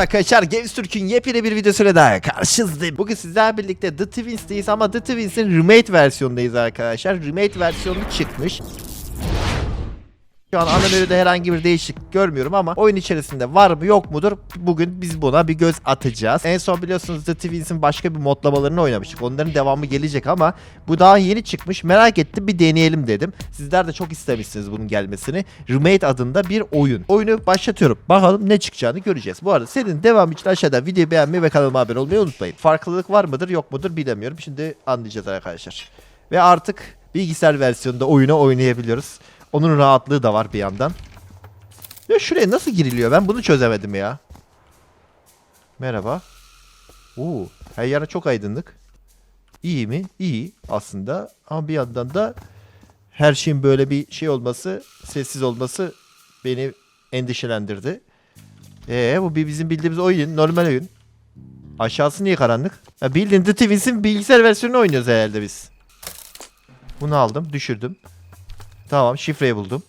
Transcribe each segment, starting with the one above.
Merhaba arkadaşlar Games Türk'ün yepyeni bir videosuyla daha karşınızdayım. Bugün sizlerle birlikte The Twins'teyiz ama The Twins'in remake versiyonundayız arkadaşlar. Remake versiyonu çıkmış. Şu an ana menüde herhangi bir değişiklik görmüyorum ama oyun içerisinde var mı yok mudur bugün biz buna bir göz atacağız. En son biliyorsunuz The Twins'in başka bir modlamalarını oynamıştık. Onların devamı gelecek ama bu daha yeni çıkmış. Merak ettim bir deneyelim dedim. Sizler de çok istemişsiniz bunun gelmesini. Remade adında bir oyun. Oyunu başlatıyorum. Bakalım ne çıkacağını göreceğiz. Bu arada senin devam için aşağıda videoyu beğenmeyi ve kanalıma abone olmayı unutmayın. Farklılık var mıdır yok mudur bilemiyorum. Şimdi anlayacağız arkadaşlar. Ve artık bilgisayar versiyonunda oyunu oynayabiliyoruz. Onun rahatlığı da var bir yandan. Ya şuraya nasıl giriliyor? Ben bunu çözemedim ya. Merhaba. Oo, her yer çok aydınlık. İyi mi? İyi aslında. Ama bir yandan da her şeyin böyle bir şey olması, sessiz olması beni endişelendirdi. Ee, bu bir bizim bildiğimiz oyun, normal oyun. Aşağısı niye karanlık? Ya bildiğin The Twins'in bilgisayar versiyonunu oynuyoruz herhalde biz. Bunu aldım, düşürdüm. Tamam şifreyi buldum.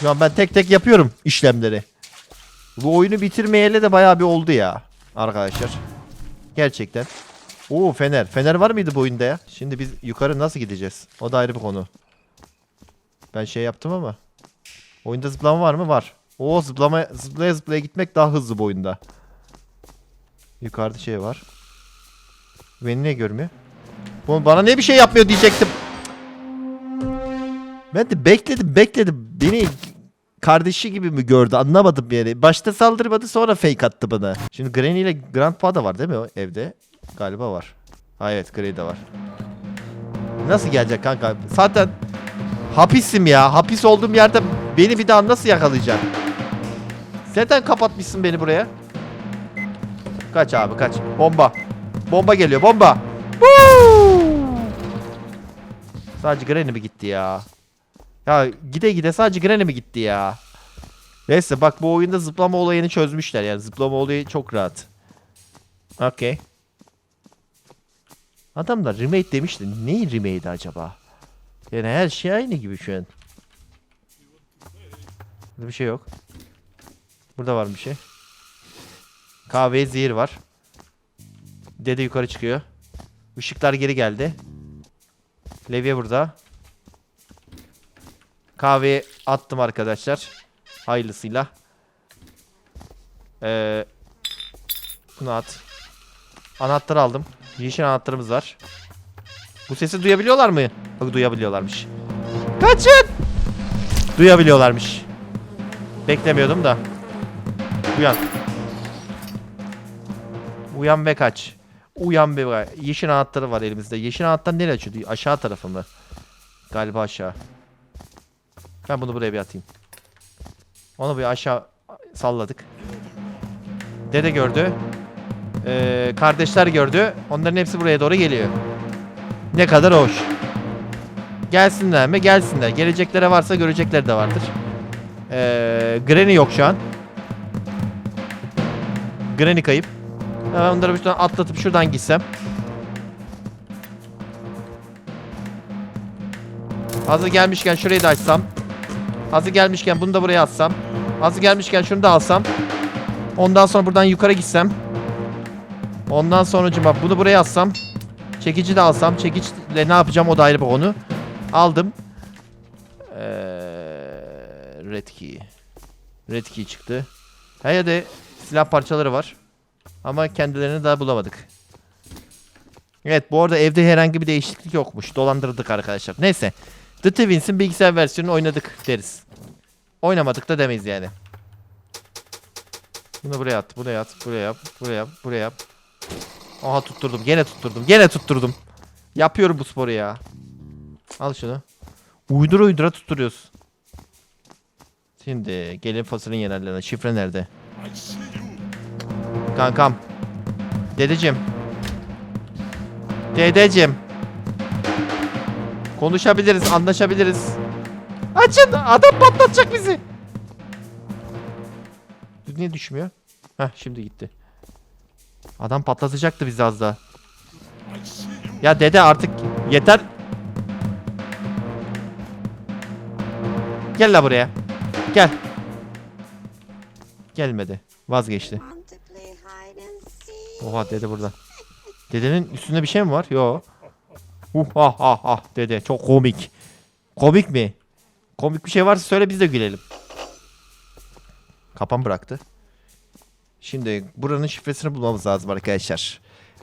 Şu an ben tek tek yapıyorum işlemleri. Bu oyunu bitirmeyeli de bayağı bir oldu ya arkadaşlar. Gerçekten. Oo fener. Fener var mıydı bu oyunda ya? Şimdi biz yukarı nasıl gideceğiz? O da ayrı bir konu. Ben şey yaptım ama. Oyunda zıplama var mı? Var. Oo zıplama, zıplaya zıplaya gitmek daha hızlı bu oyunda. Yukarıda şey var. Beni ne görmüyor? Bana ne bir şey yapmıyor diyecektim. Ben de bekledim bekledim. Beni kardeşi gibi mi gördü anlamadım yani. Başta saldırmadı sonra fake attı bana. Şimdi Granny ile Grandpa da var değil mi o evde? Galiba var. Ha evet Granny de var. Nasıl gelecek kanka? Zaten hapisim ya. Hapis olduğum yerde beni bir daha nasıl yakalayacaksın? Zaten kapatmışsın beni buraya. Kaç abi kaç. Bomba. Bomba geliyor bomba. Woo! Sadece Granny mi gitti ya? Ya gide gide sadece Granny mi gitti ya? Neyse bak bu oyunda zıplama olayını çözmüşler yani zıplama olayı çok rahat. Okey. Adamlar remake demişti. Neyi remake'di acaba? Yani her şey aynı gibi şu an. Burada bir şey yok. Burada var bir şey. Kahve zehir var. Dede yukarı çıkıyor. Işıklar geri geldi. Levye burada. Kahveyi attım arkadaşlar. Hayırlısıyla. Ee, bunu at. Anahtar aldım. Yeşil anahtarımız var. Bu sesi duyabiliyorlar mı? Bak duyabiliyorlarmış. Kaçın! Duyabiliyorlarmış. Beklemiyordum da. Uyan. Uyan ve kaç. Uyan ve kaç. Yeşil anahtarı var elimizde. Yeşil anahtar nereye açıyor? Aşağı tarafı mı? Galiba aşağı. Ben bunu buraya bir atayım. Onu bir aşağı salladık. Dede gördü. Ee, kardeşler gördü. Onların hepsi buraya doğru geliyor. Ne kadar hoş. Gelsinler mi? Gelsinler. Geleceklere varsa görecekler de vardır. Ee, Granny yok şu an. Granny kayıp. Hemen onları bir atlatıp şuradan gitsem. Hazır gelmişken şurayı da açsam. Hazır gelmişken bunu da buraya atsam. Hazır gelmişken şunu da alsam. Ondan sonra buradan yukarı gitsem. Ondan sonra bak bunu buraya atsam. Çekici de alsam. Çekiçle ne yapacağım o da ayrı bir konu. Aldım. Ee, red key. Red key çıktı. Her yerde silah parçaları var. Ama kendilerini daha bulamadık. Evet bu arada evde herhangi bir değişiklik yokmuş. Dolandırdık arkadaşlar. Neyse. The Twins'in bilgisayar versiyonunu oynadık deriz. Oynamadık da demeyiz yani. Bunu buraya at, buraya at, buraya yap, buraya yap, buraya yap. Aha tutturdum, gene tutturdum, gene tutturdum. Yapıyorum bu sporu ya. Al şunu. Uydur uydura tutturuyoruz. Şimdi gelin fasulyenin yerlerine. Şifre nerede? Kankam. Dedeciğim. Dedeciğim. Konuşabiliriz, anlaşabiliriz. Açın! Adam patlatacak bizi. Niye düşmüyor? Heh şimdi gitti. Adam patlatacaktı bizi az daha. Ya dede artık yeter. Gel la buraya. Gel. Gelmedi. Vazgeçti. Oha dede burada. Dedenin üstünde bir şey mi var? Yo. Uh ah ah ah dede çok komik. Komik mi? Komik bir şey varsa söyle biz de gülelim. Kapan bıraktı. Şimdi buranın şifresini bulmamız lazım arkadaşlar.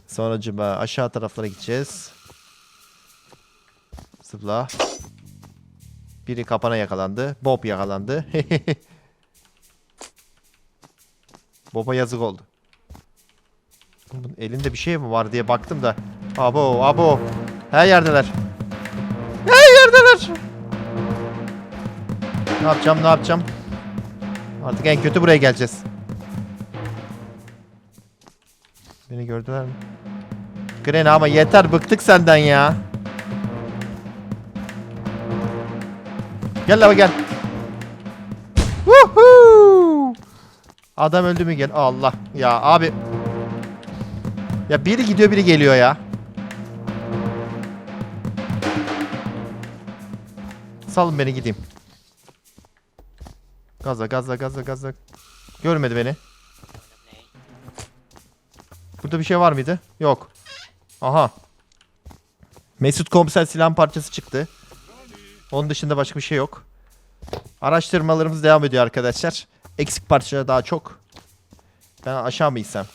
Sonracıma aşağı taraflara gideceğiz. Zıpla. Biri kapana yakalandı. Bob yakalandı. Bob'a yazık oldu. Elinde bir şey mi var diye baktım da. Abo abo. Her yerdeler. Her yerdeler. Ne yapacağım ne yapacağım. Artık en kötü buraya geleceğiz. Beni gördüler mi? Gren ama yeter bıktık senden ya. Gel lava gel. Woohoo! Adam öldü mü gel. Allah. Ya abi. Ya biri gidiyor biri geliyor ya. Salın beni gideyim. Gazla gazla gazla gazla. Görmedi beni. Burada bir şey var mıydı? Yok. Aha. Mesut komiser silah parçası çıktı. Onun dışında başka bir şey yok. Araştırmalarımız devam ediyor arkadaşlar. Eksik parçalar daha çok. Ben aşağı mı insem?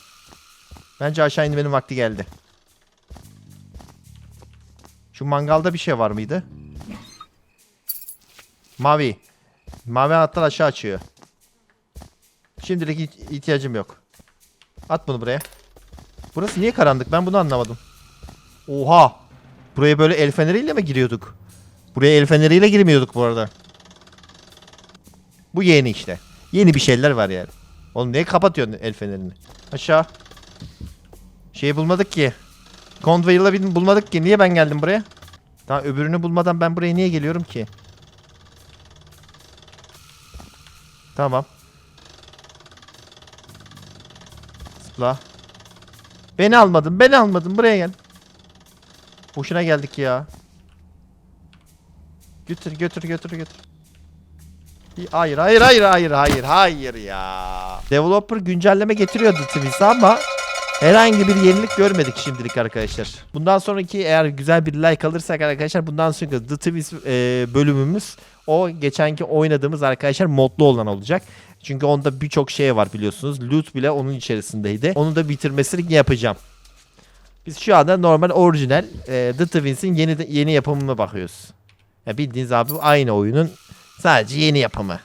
Bence aşağı inmenin vakti geldi. Şu mangalda bir şey var mıydı? Mavi. Mavi anahtar aşağı açıyor. Şimdilik iht- ihtiyacım yok. At bunu buraya. Burası niye karanlık? Ben bunu anlamadım. Oha! Buraya böyle el feneriyle mi giriyorduk? Buraya el feneriyle girmiyorduk bu arada. Bu yeni işte. Yeni bir şeyler var yani. Oğlum niye kapatıyorsun el fenerini? Aşağı. Şeyi bulmadık ki. Convey'la bin- bulmadık ki. Niye ben geldim buraya? Daha öbürünü bulmadan ben buraya niye geliyorum ki? Tamam. Zıpla. Beni almadın. Beni almadın. Buraya gel. Boşuna geldik ya. Götür götür götür götür. Hayır hayır hayır hayır hayır hayır ya. Developer güncelleme getiriyordu Twist'e ama herhangi bir yenilik görmedik şimdilik arkadaşlar. Bundan sonraki eğer güzel bir like alırsak arkadaşlar bundan sonraki The Twist e, bölümümüz o geçenki oynadığımız arkadaşlar modlu olan olacak. Çünkü onda birçok şey var biliyorsunuz. Loot bile onun içerisindeydi. Onu da bitirmesini yapacağım. Biz şu anda normal orijinal e, The Twins'in yeni yeni yapımına bakıyoruz. Ya bildiğiniz abi aynı oyunun sadece yeni yapımı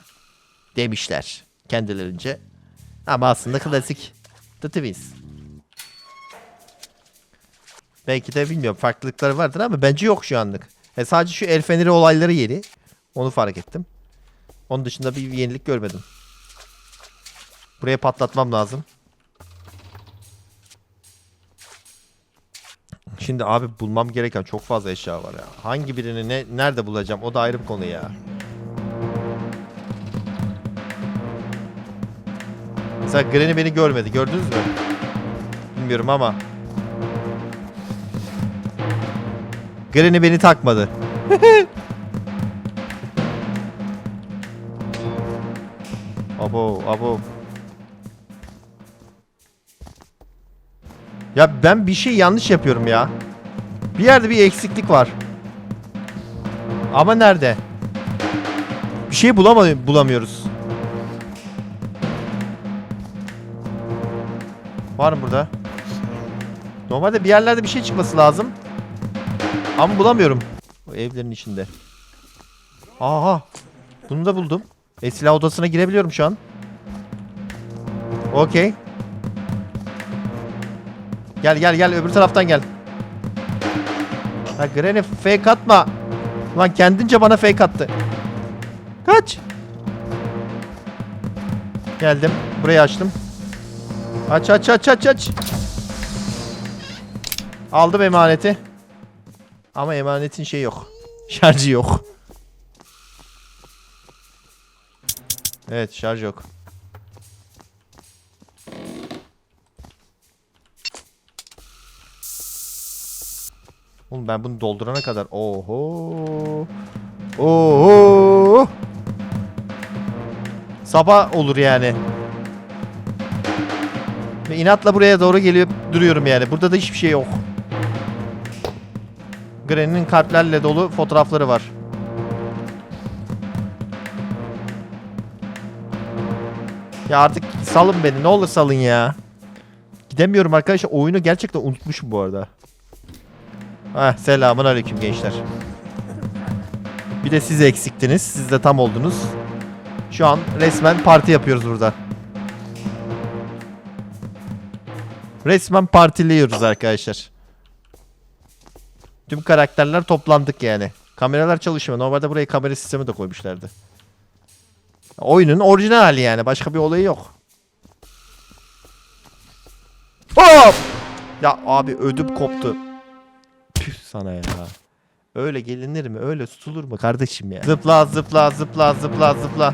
demişler kendilerince. Ama aslında klasik The Twins. Belki de bilmiyorum farklılıkları vardır ama bence yok şu anlık. E sadece şu el feneri olayları yeni. Onu fark ettim. Onun dışında bir yenilik görmedim. Buraya patlatmam lazım. Şimdi abi bulmam gereken çok fazla eşya var ya. Hangi birini ne nerede bulacağım? O da ayrı bir konu ya. Mesela Granny beni görmedi. Gördünüz mü? Bilmiyorum ama. Granny beni takmadı. abo abo. Ya ben bir şey yanlış yapıyorum ya. Bir yerde bir eksiklik var. Ama nerede? Bir şey bulama bulamıyoruz. Var mı burada? Normalde bir yerlerde bir şey çıkması lazım. Ama bulamıyorum. O evlerin içinde. Aha. Bunu da buldum. E silah odasına girebiliyorum şu an. Okey. Gel gel gel öbür taraftan gel. Ha Granny fake atma. Lan kendince bana fake attı. Kaç. Geldim. Burayı açtım. Aç aç aç aç aç. Aldım emaneti. Ama emanetin şey yok. Şarjı yok. Evet şarj yok. Oğlum ben bunu doldurana kadar oho. Oho. Sabah olur yani. Ve inatla buraya doğru geliyor duruyorum yani. Burada da hiçbir şey yok. Granny'nin kalplerle dolu fotoğrafları var. Ya artık salın beni. Ne olur salın ya. Gidemiyorum arkadaşlar. Oyunu gerçekten unutmuşum bu arada. Heh, selamun aleyküm gençler. Bir de siz eksiktiniz. Siz de tam oldunuz. Şu an resmen parti yapıyoruz burada. Resmen partiliyoruz arkadaşlar. Tüm karakterler toplandık yani. Kameralar çalışmıyor. Normalde buraya kamera sistemi de koymuşlardı. Oyunun orijinal hali yani. Başka bir olayı yok. Hop! Ya abi ödüm koptu. Püh sana ya. Öyle gelinir mi? Öyle tutulur mu kardeşim ya? Zıpla zıpla zıpla zıpla zıpla.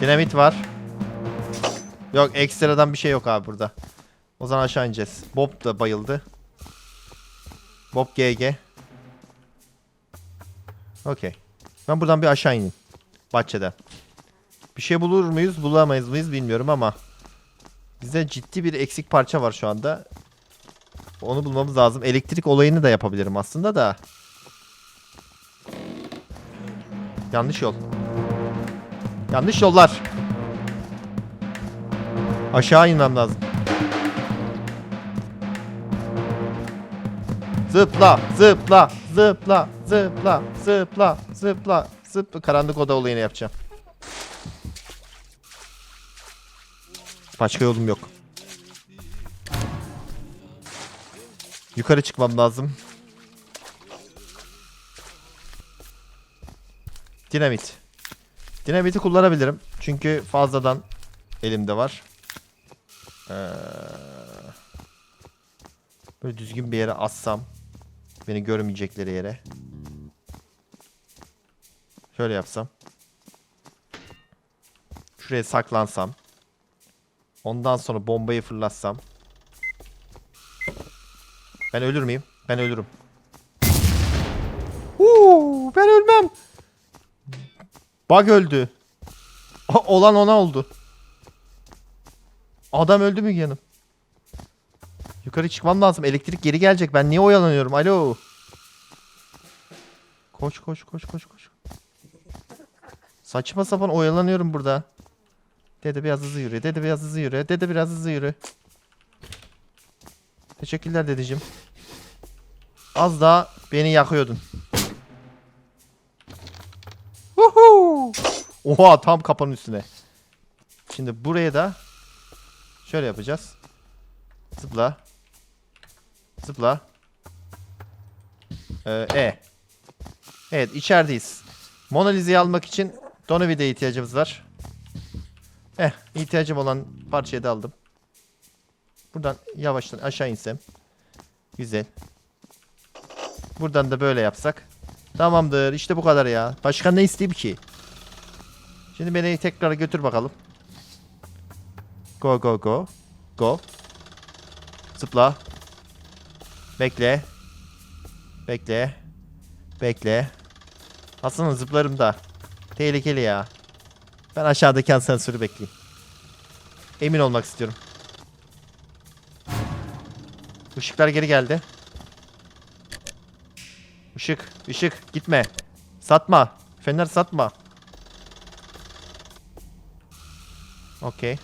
Dinamit var. Yok ekstradan bir şey yok abi burada. O zaman aşağı ineceğiz. Bob da bayıldı. Bob GG. Okey. Ben buradan bir aşağı ineyim. Bahçeden. Bir şey bulur muyuz bulamayız mıyız bilmiyorum ama. Bizde ciddi bir eksik parça var şu anda. Onu bulmamız lazım. Elektrik olayını da yapabilirim aslında da. Yanlış yol. Yanlış yollar. Aşağı inmem lazım. Zıpla, zıpla, zıpla, zıpla, zıpla, zıpla, zıpla. Karanlık oda olayını yapacağım. Başka yolum yok. Yukarı çıkmam lazım. Dinamit. Dinamiti kullanabilirim. Çünkü fazladan elimde var. Ee, böyle düzgün bir yere assam. Beni görmeyecekleri yere. Şöyle yapsam. Şuraya saklansam. Ondan sonra bombayı fırlatsam. Ben ölür müyüm? Ben ölürüm. Uuu, ben ölmem. Bug öldü. Olan ona oldu. Adam öldü mü yanım? Yukarı çıkmam lazım. Elektrik geri gelecek. Ben niye oyalanıyorum? Alo. Koş koş koş koş koş. Saçma sapan oyalanıyorum burada. Dede biraz hızlı yürü. Dede biraz hızlı yürü. Dede biraz hızlı yürü. Teşekkürler dedeciğim. Az daha beni yakıyordun. Uhu! Oha tam kapanın üstüne. Şimdi buraya da şöyle yapacağız. Zıpla. Zıpla. Ee, e. Evet içerideyiz. Mona Lisa'yı almak için Donavide'ye ihtiyacımız var. Eh ihtiyacım olan parçayı da aldım. Buradan yavaştan aşağı insem. Güzel. Buradan da böyle yapsak. Tamamdır. İşte bu kadar ya. Başka ne isteyeyim ki? Şimdi beni tekrar götür bakalım. Go go go. Go. Zıpla. Bekle. Bekle. Bekle. Aslında zıplarım da. Tehlikeli ya. Ben aşağıdaki asansörü bekleyeyim. Emin olmak istiyorum. Işıklar geri geldi. Işık, ışık gitme. Satma. Fener satma. Okey.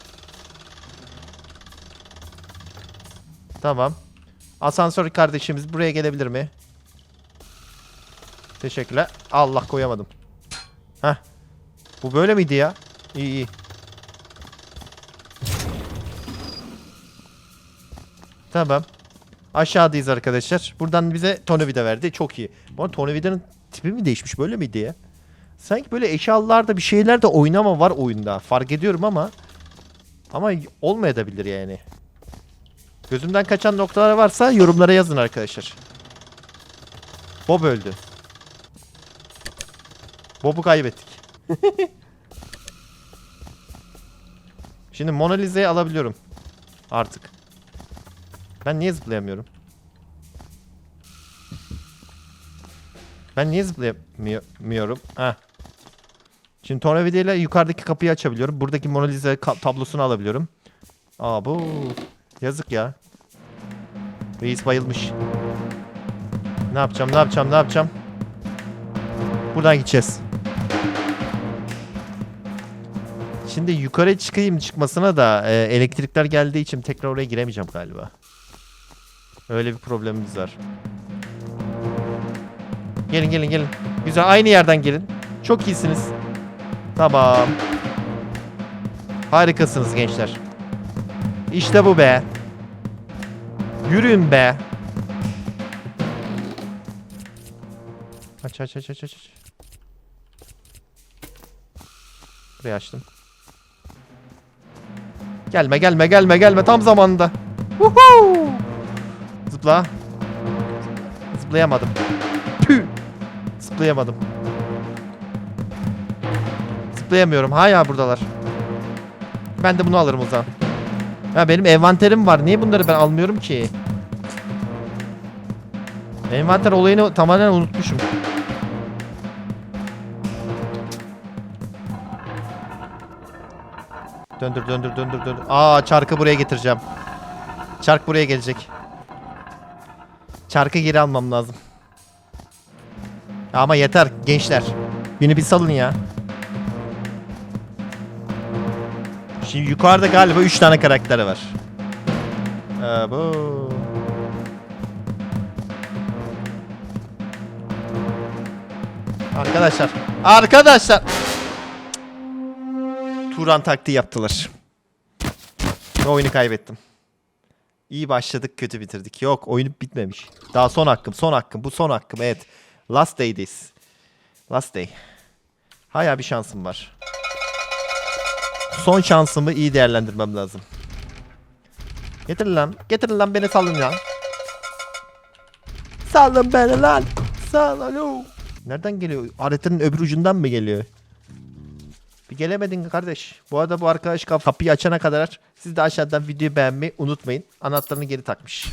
Tamam. Asansör kardeşimiz buraya gelebilir mi? Teşekkürler. Allah koyamadım. Heh. Bu böyle miydi ya? İyi iyi. Tamam. Aşağıdayız arkadaşlar. Buradan bize tornavida verdi. Çok iyi. Bu tornavidanın tipi mi değişmiş? Böyle miydi ya? Sanki böyle eşyalarda bir şeyler de oynama var oyunda. Fark ediyorum ama ama olmayabilir yani. Gözümden kaçan noktalar varsa yorumlara yazın arkadaşlar. Bob öldü. Bob'u kaybettik. Şimdi Mona Lisa'yı alabiliyorum. Artık. Ben niye zıplayamıyorum? Ben niye zıplayamıyorum? Ha. Şimdi tornavida ile yukarıdaki kapıyı açabiliyorum. Buradaki Mona Lisa tablosunu alabiliyorum. Aa bu yazık ya. Reis bayılmış. Ne yapacağım? Ne yapacağım? Ne yapacağım? Buradan gideceğiz. Şimdi yukarı çıkayım çıkmasına da e, elektrikler geldiği için tekrar oraya giremeyeceğim galiba. Öyle bir problemimiz var. Gelin gelin gelin. Güzel aynı yerden gelin. Çok iyisiniz. Tamam. Harikasınız gençler. İşte bu be. Yürüyün be. Aç aç aç aç aç. Burayı açtım. Gelme gelme gelme gelme tam zamanında. Woohoo! Zıpla. Zıplayamadım. Tüh. Zıplayamadım. Zıplayamıyorum. Hala buradalar. Ben de bunu alırım o zaman. Ya benim envanterim var. Niye bunları ben almıyorum ki? Envanter olayını tamamen unutmuşum. Döndür döndür döndür döndür. Aa çarkı buraya getireceğim. Çark buraya gelecek. Çarkı geri almam lazım. Ama yeter gençler. Beni bir salın ya. Şimdi yukarıda galiba 3 tane karakteri var. Ee, bu. Arkadaşlar. Arkadaşlar. Turan taktiği yaptılar. Ve oyunu kaybettim. İyi başladık kötü bitirdik. Yok oyun bitmemiş. Daha son hakkım son hakkım. Bu son hakkım evet. Last day'deyiz. Last day. Haya bir şansım var. Son şansımı iyi değerlendirmem lazım. Getir lan. Getir lan beni salın ya. Salın beni lan. Salın. Nereden geliyor? Haritanın öbür ucundan mı geliyor? Bir gelemedin kardeş. Bu arada bu arkadaş kap- kapıyı açana kadar siz de aşağıdan videoyu beğenmeyi unutmayın. Anahtarını geri takmış.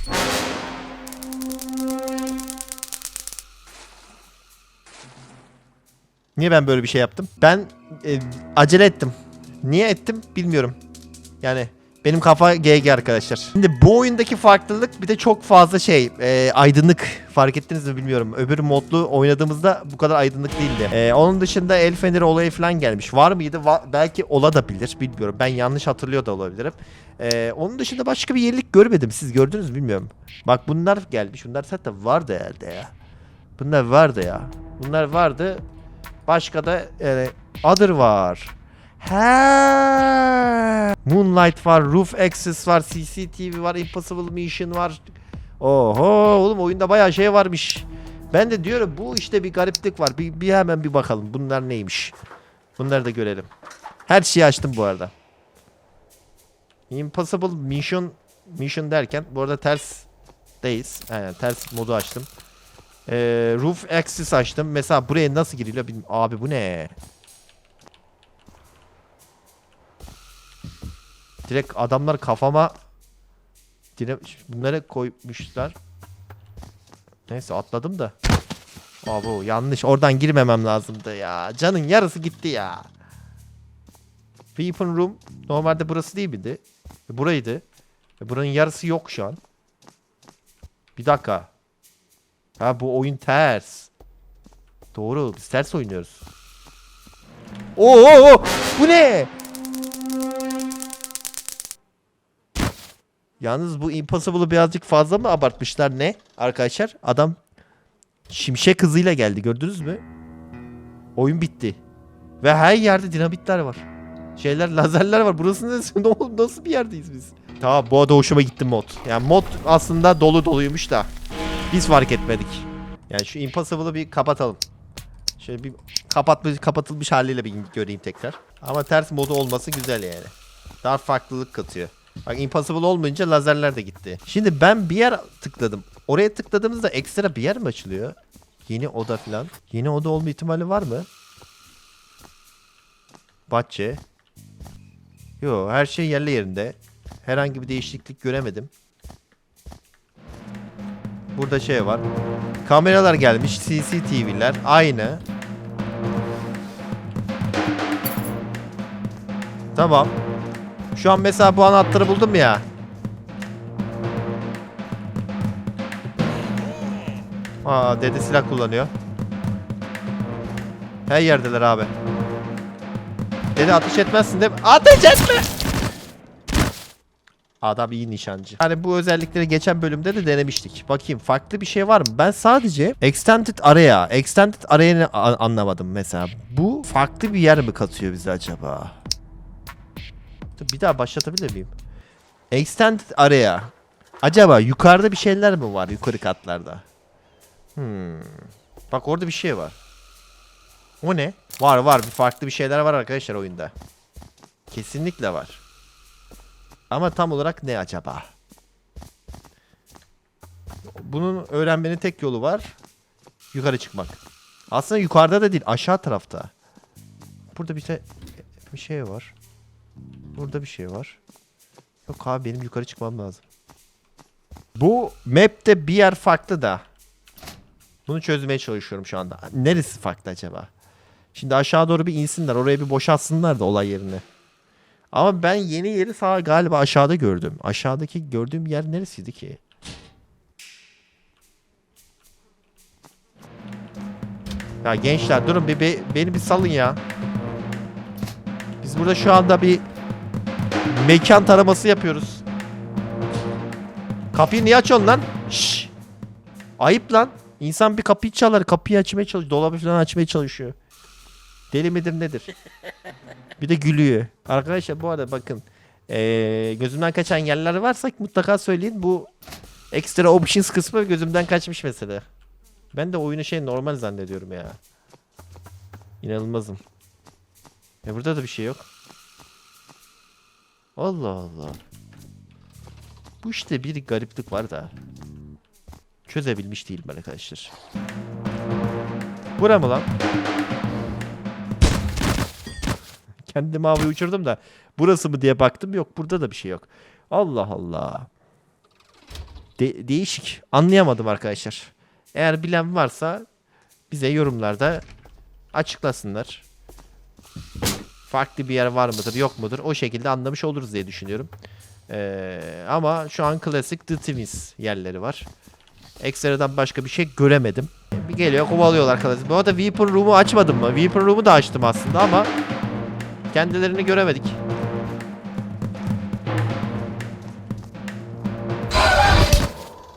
Niye ben böyle bir şey yaptım? Ben e, acele ettim. Niye ettim bilmiyorum. Yani benim kafa GG arkadaşlar. Şimdi bu oyundaki farklılık bir de çok fazla şey e, aydınlık fark ettiniz mi bilmiyorum. Öbür modlu oynadığımızda bu kadar aydınlık değildi. E, onun dışında el feneri olayı falan gelmiş. Var mıydı? Va- belki ola da bilir bilmiyorum. Ben yanlış hatırlıyor da olabilirim. E, onun dışında başka bir yenilik görmedim. Siz gördünüz mü bilmiyorum. Bak bunlar gelmiş. Bunlar zaten vardı herhalde ya. Bunlar vardı ya. Bunlar vardı. Başka da e, Other var. He. Moonlight var, Roof Access var, CCTV var, Impossible Mission var. Oho oğlum oyunda bayağı şey varmış. Ben de diyorum bu işte bir gariplik var. Bir, bir hemen bir bakalım bunlar neymiş. Bunları da görelim. Her şeyi açtım bu arada. Impossible Mission Mission derken bu arada ters deyiz. Yani ters modu açtım. Ee, roof Access açtım. Mesela buraya nasıl giriliyor bilmiyorum. Abi bu ne? Direkt adamlar kafama dire bunları koymuşlar. Neyse atladım da. Aa bu yanlış. Oradan girmemem lazımdı ya. Canın yarısı gitti ya. Weapon Room normalde burası değil miydi? E, buraydı. E, buranın yarısı yok şu an. Bir dakika. Ha bu oyun ters. Doğru. Biz ters oynuyoruz. Oo! Bu ne? Yalnız bu Impossible'ı birazcık fazla mı abartmışlar ne? Arkadaşlar adam şimşek hızıyla geldi gördünüz mü? Oyun bitti. Ve her yerde dinamitler var. Şeyler lazerler var. Burası? Ne oldu? Nasıl bir yerdeyiz biz? Tamam bu arada hoşuma gitti mod. Yani mod aslında dolu doluymuş da. Biz fark etmedik. Yani şu Impossible'ı bir kapatalım. Şöyle bir kapatmış, kapatılmış haliyle bir göreyim tekrar. Ama ters modu olması güzel yani. Daha farklılık katıyor. Bak impossible olmayınca lazerler de gitti. Şimdi ben bir yer tıkladım. Oraya tıkladığımızda ekstra bir yer mi açılıyor? Yeni oda falan. Yeni oda olma ihtimali var mı? Bahçe. Yo her şey yerli yerinde. Herhangi bir değişiklik göremedim. Burada şey var. Kameralar gelmiş. CCTV'ler aynı. Tamam. Şu an mesela bu anahtarı buldum ya. Aa dede silah kullanıyor. Her yerdeler abi. Dede ateş etmezsin değil mi? Ateş etme! Adam iyi nişancı. Yani bu özellikleri geçen bölümde de denemiştik. Bakayım farklı bir şey var mı? Ben sadece Extended Area, Extended Area'nı anlamadım mesela. Bu farklı bir yer mi katıyor bize acaba? Dur, Bir daha başlatabilir miyim? Extended Area. Acaba yukarıda bir şeyler mi var yukarı katlarda? Hmm. Bak orada bir şey var. O ne? Var var bir farklı bir şeyler var arkadaşlar oyunda. Kesinlikle var. Ama tam olarak ne acaba? Bunun öğrenmenin tek yolu var. Yukarı çıkmak. Aslında yukarıda da değil aşağı tarafta. Burada bir, şey bir şey var. Burada bir şey var. Yok abi benim yukarı çıkmam lazım. Bu map'te bir yer farklı da. Bunu çözmeye çalışıyorum şu anda. Neresi farklı acaba? Şimdi aşağı doğru bir insinler. Oraya bir boşaltsınlar da olay yerine. Ama ben yeni yeri sağ galiba aşağıda gördüm. Aşağıdaki gördüğüm yer neresiydi ki? Ya gençler durun bir, be- beni bir salın ya. Biz burada şu anda bir mekan taraması yapıyoruz. Kapıyı niye açıyorsun lan? Şşş. Ayıp lan. İnsan bir kapıyı çalar, kapıyı açmaya çalışıyor, dolabı falan açmaya çalışıyor. Deli midir nedir? Bir de gülüyor. Arkadaşlar bu arada bakın. Ee, gözümden kaçan yerler varsa mutlaka söyleyin. Bu extra options kısmı gözümden kaçmış mesela. Ben de oyunu şey normal zannediyorum ya. İnanılmazım. E burada da bir şey yok. Allah Allah. Bu işte bir gariplik var da. Çözebilmiş değilim arkadaşlar. Bura mı lan? Kendimi havaya uçurdum da burası mı diye baktım yok burada da bir şey yok. Allah Allah. De- değişik. Anlayamadım arkadaşlar. Eğer bilen varsa bize yorumlarda açıklasınlar. Farklı bir yer var mıdır yok mudur o şekilde anlamış oluruz diye düşünüyorum. Ee, ama şu an klasik The Twins yerleri var. Ekstradan başka bir şey göremedim. Bir geliyor kovalıyorlar arkadaşlar. Bu arada Weeper Room'u açmadım mı? Weeper Room'u da açtım aslında ama kendilerini göremedik.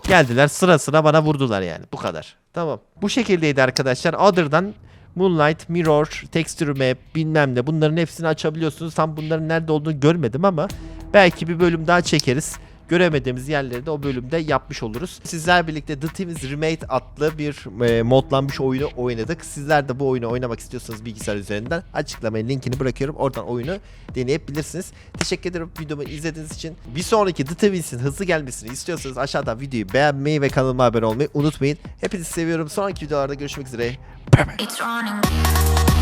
Geldiler sıra sıra bana vurdular yani. Bu kadar. Tamam. Bu şekildeydi arkadaşlar. Other'dan Moonlight, Mirror, Texture Map bilmem ne bunların hepsini açabiliyorsunuz. Tam bunların nerede olduğunu görmedim ama belki bir bölüm daha çekeriz. Göremediğimiz yerleri de o bölümde yapmış oluruz. Sizler birlikte The Thieves Remade adlı bir e, modlanmış oyunu oynadık. Sizler de bu oyunu oynamak istiyorsanız bilgisayar üzerinden açıklamaya linkini bırakıyorum. Oradan oyunu deneyebilirsiniz. Teşekkür ederim videomu izlediğiniz için. Bir sonraki The Thieves'in hızlı gelmesini istiyorsanız aşağıdan videoyu beğenmeyi ve kanalıma abone olmayı unutmayın. Hepinizi seviyorum. Sonraki videolarda görüşmek üzere. Bye bye.